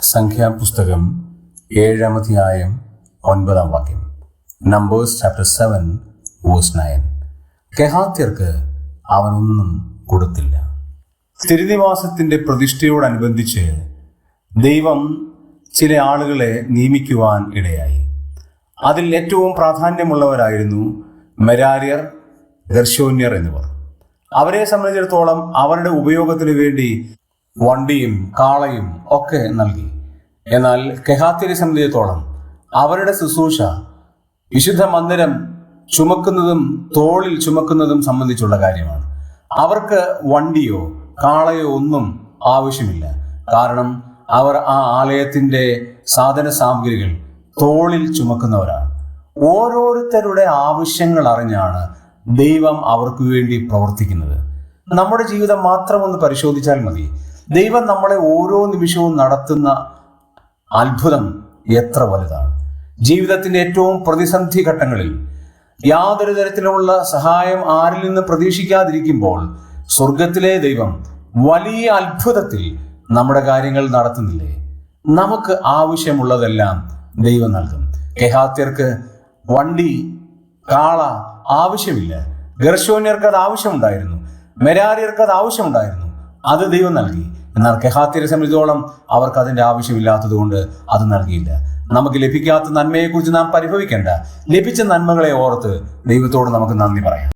സംഖ്യാപുസ്തകം ഏഴാം അധ്യായം ഒൻപതാം വാക്യം. Numbers chapter seven verse nine കെഹാത്യർക്ക് അവനൊന്നും കൊടുത്തില്ല. തിരുനിവാസത്തിന്റെ പ്രതിഷ്ഠയോടനുബന്ധിച്ച് ദൈവം ചില ആളുകളെ നിയമിക്കുവാൻ ഇടയായി. അതിൽ ഏറ്റവും പ്രാധാന്യമുള്ളവരായിരുന്നു മെരാര്യർ ഗർശോന്യർ എന്നിവർ. അവരെ സംബന്ധിച്ചിടത്തോളം അവരുടെ ഉപയോഗത്തിന് വേണ്ടി വണ്ടിയും കാളയും ഒക്കെ നൽകി. എന്നാൽ കെഹാത്തിരി സംബന്ധിച്ചിടത്തോളം അവരുടെ ശുശ്രൂഷ വിശുദ്ധ മന്ദിരം ചുമക്കുന്നതും തോളിൽ ചുമക്കുന്നതും സംബന്ധിച്ചുള്ള കാര്യമാണ്. അവർക്ക് വണ്ടിയോ കാളയോ ഒന്നും ആവശ്യമില്ല. കാരണം അവർ ആ ആലയത്തിന്റെ സാധന സാമഗ്രികൾ തോളിൽ ചുമക്കുന്നവരാണ്. ഓരോരുത്തരുടെ ആവശ്യങ്ങൾ അറിഞ്ഞാണ് ദൈവം അവർക്ക് വേണ്ടി പ്രവർത്തിക്കുന്നത്. നമ്മുടെ ജീവിതം മാത്രം ഒന്ന് പരിശോധിച്ചാൽ മതി. ദൈവം നമ്മളെ ഓരോ നിമിഷവും നടത്തുന്ന അത്ഭുതം എത്ര വലുതാണ്. ജീവിതത്തിന്റെ ഏറ്റവും പ്രതിസന്ധി ഘട്ടങ്ങളിൽ യാതൊരു തരത്തിലുള്ള സഹായം ആരിൽ നിന്ന് പ്രതീക്ഷിക്കാതിരിക്കുമ്പോൾ സ്വർഗത്തിലെ ദൈവം വലിയ അത്ഭുതത്തിൽ നമ്മുടെ കാര്യങ്ങൾ നടത്തുന്നില്ലേ? നമുക്ക് ആവശ്യമുള്ളതെല്ലാം ദൈവം നൽകും. കെഹാത്യർക്ക് വണ്ടി കാള ആവശ്യമില്ല. ഗർശോന്യർക്ക് അത് ആവശ്യമുണ്ടായിരുന്നു. മെരാരിയർക്ക് അത് ആവശ്യമുണ്ടായിരുന്നു. അത് ദൈവം നൽകി. എന്നാൽ കെഹാത്യരെ സംബന്ധിച്ചോളം അവർക്ക് അതിന്റെ ആവശ്യമില്ലാത്തത് കൊണ്ട് അത് നൽകിയില്ല. നമുക്ക് ലഭിക്കാത്ത നന്മയെക്കുറിച്ച് നാം പരിഭവിക്കേണ്ട ലഭിച്ച നന്മകളെ ഓർത്ത് ദൈവത്തോട് നമുക്ക് നന്ദി പറയാം.